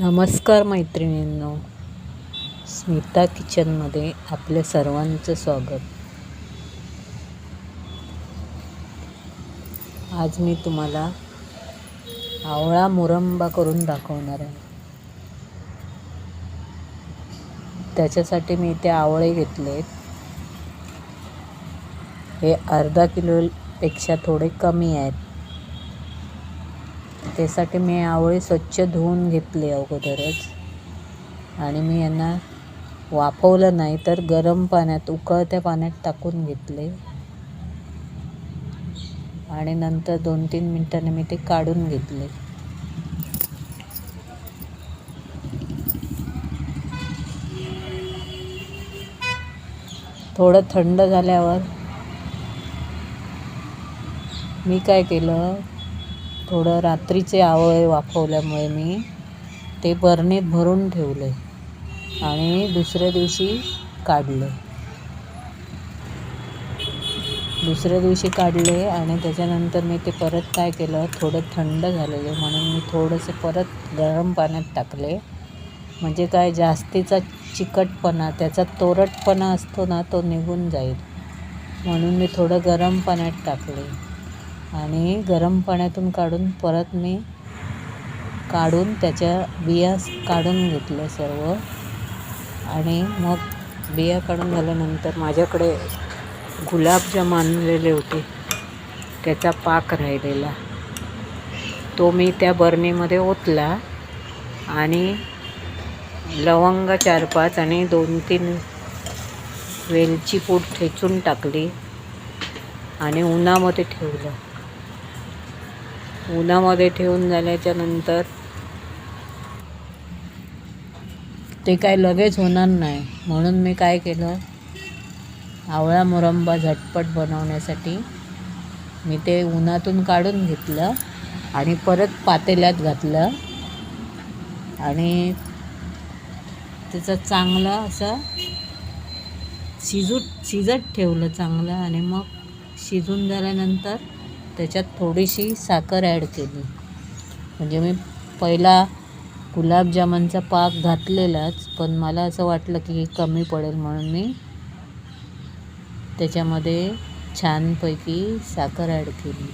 नमस्कार मैत्रिणींनो. स्मिता किचनमध्ये आपल्या सर्वांचं स्वागत. आज मी तुम्हाला आवळा मुरंबा करून दाखवणार आहे. त्याच्यासाठी मी इथे आवळे घेतलेत. हे अर्धा किलोपेक्षा थोडे कमी आहेत. त्यासाठी मी आवळे स्वच्छ धुवून घेतले अगोदरच. आणि मी यांना वाफवलं नाही तर गरम पाण्यात उकळत्या पाण्यात टाकून घेतले. आणि नंतर दोन तीन मिनटांनी मी ते काढून घेतले. थोडं थंड झाल्यावर मी काय केलं? थोडं रात्रीचे आवळे वाफवल्यामुळे मी ते बरणीत भरून ठेवले आणि दुसऱ्या दिवशी काढले. दुसऱ्या दिवशी काढले आणि त्याच्यानंतर मी ते परत काय केलं थोडं थंड झालेले म्हणून मी थोडंसं परत गरम पाण्यात टाकले. म्हणजे काय जास्तीचा चिकटपणा त्याचा तोरटपणा असतो ना तो निघून जाईल म्हणून मी थोडं गरम पाण्यात टाकले. आणि गरम पाण्यातून काढून परत मी काढून त्याच्या बिया काढून घेतल्या सर्व. आणि मग बिया काढून झाल्यानंतर माझ्याकडे गुलाबजाम आणलेले होते त्याचा पाक राहिलेला. तो मी त्या बरणीमध्ये ओतला आणि लवंग चार पाच आणि दोन तीन वेलची पूड ठेचून टाकली आणि उन्हामध्ये ठेवलं. उन्हामध्ये ठेवून झाल्याच्यानंतर ते काय लगेच होणार नाही. म्हणून मी काय केलं? आवळा मुरंबा झटपट बनवण्यासाठी मी ते उन्हातून काढून घेतलं आणि परत पातेल्यात घातलं. आणि त्याचं चांगलं असं शिजू शिजत ठेवलं चांगलं आणि मग शिजून झाल्यानंतर त्याच्यात थोडीशी साखर ॲड केली. म्हणजे मी पहिला गुलाबजामुनचा पाक घातलेलाच पण मला असं वाटलं की कमी पडेल म्हणून मी त्याच्यामध्ये छानपैकी साखर ॲड केली.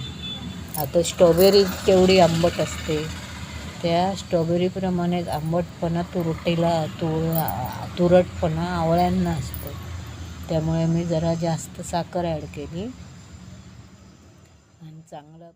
आता स्ट्रॉबेरी केवढी आंबट असते. त्या स्ट्रॉबेरीप्रमाणे आंबटपणा तुरटीला तुर तुरटपणा आवळ्यांना असतो. त्यामुळे मी जरा जास्त साखर ॲड केली. आणि चांगलं